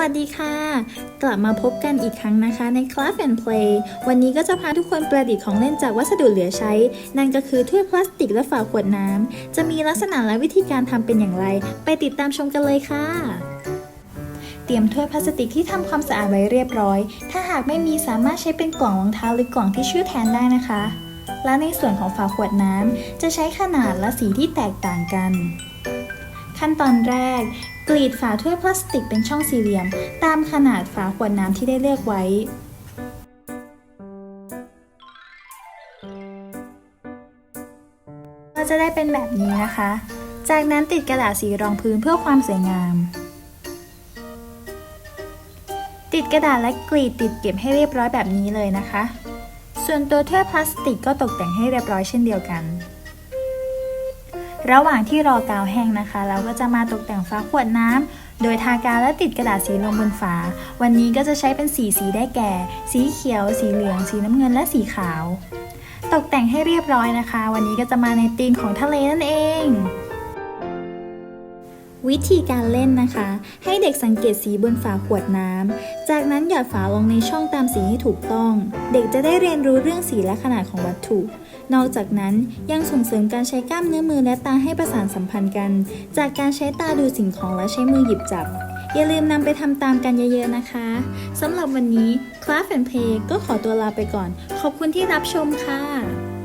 สวัสดีค่ะ กลับมาพบกันอีกครั้งนะคะใน Class and Play วันนี้ก็จะพาทุกคนประดิษฐ์ของเล่นจากวัสดุเหลือใช้ นั่นก็คือถ้วยพลาสติกและฝาขวดน้ำ จะมีลักษณะและวิธีการทำเป็นอย่างไร ไปติดตามชมกันเลยค่ะ เตรียมถ้วยพลาสติกที่ทำความสะอาดไว้เรียบร้อย ถ้าหากไม่มีสามารถใช้เป็นกล่องรองเท้าหรือกล่องที่ชื่อแทนได้นะคะ และในส่วนของฝาขวดน้ำจะใช้ขนาดและสีที่แตกต่างกันขั้นตอนแรก กรีดฝาถ้วยพลาสติกเป็นช่องสี่เหลี่ยม ตามขนาดฝาขวดน้ำที่ได้เลือกไว้ ก็จะได้เป็นแบบนี้นะคะ จากนั้นติดกระดาษสีรองพื้นเพื่อความสวยงาม ติดกระดาษและกรีดติดเก็บให้เรียบร้อยแบบนี้เลยนะคะ ส่วนตัวถ้วยพลาสติกก็ตกแต่งให้เรียบร้อยเช่นเดียวกัน ระหว่างที่รอกาวแห้งนะคะ เราก็จะมาตกแต่งฝาขวดน้ำ โดยทากาวและติดกระดาษสีลงบนฝา วันนี้ก็จะใช้เป็นสีสีได้แก่ สีเขียว สีเหลือง สีน้ำเงินและสีขาว ตกแต่งให้เรียบร้อยนะคะ วันนี้ก็จะมาในธีมของทะเลนั่นเอง วิธีการเล่นนะคะ ให้เด็กสังเกตสีบนฝาขวดน้ำ จากนั้นหยอดฝาลงในช่องตามสีให้ถูกต้อง เด็กจะได้เรียนรู้เรื่องสีและขนาดของวัตถุ นอกจากนั้นยังส่งเสริมการใช้กล้ามเนื้อมือและตาให้ประสานสัมพันธ์กัน จากการใช้ตาดูสิ่งของและใช้มือหยิบจับ อย่าลืมนำไปทำตามกันเยอะๆนะคะสำหรับวันนี้ Class and Play ก็ขอตัวลาไปก่อน ขอบคุณที่รับชมค่ะ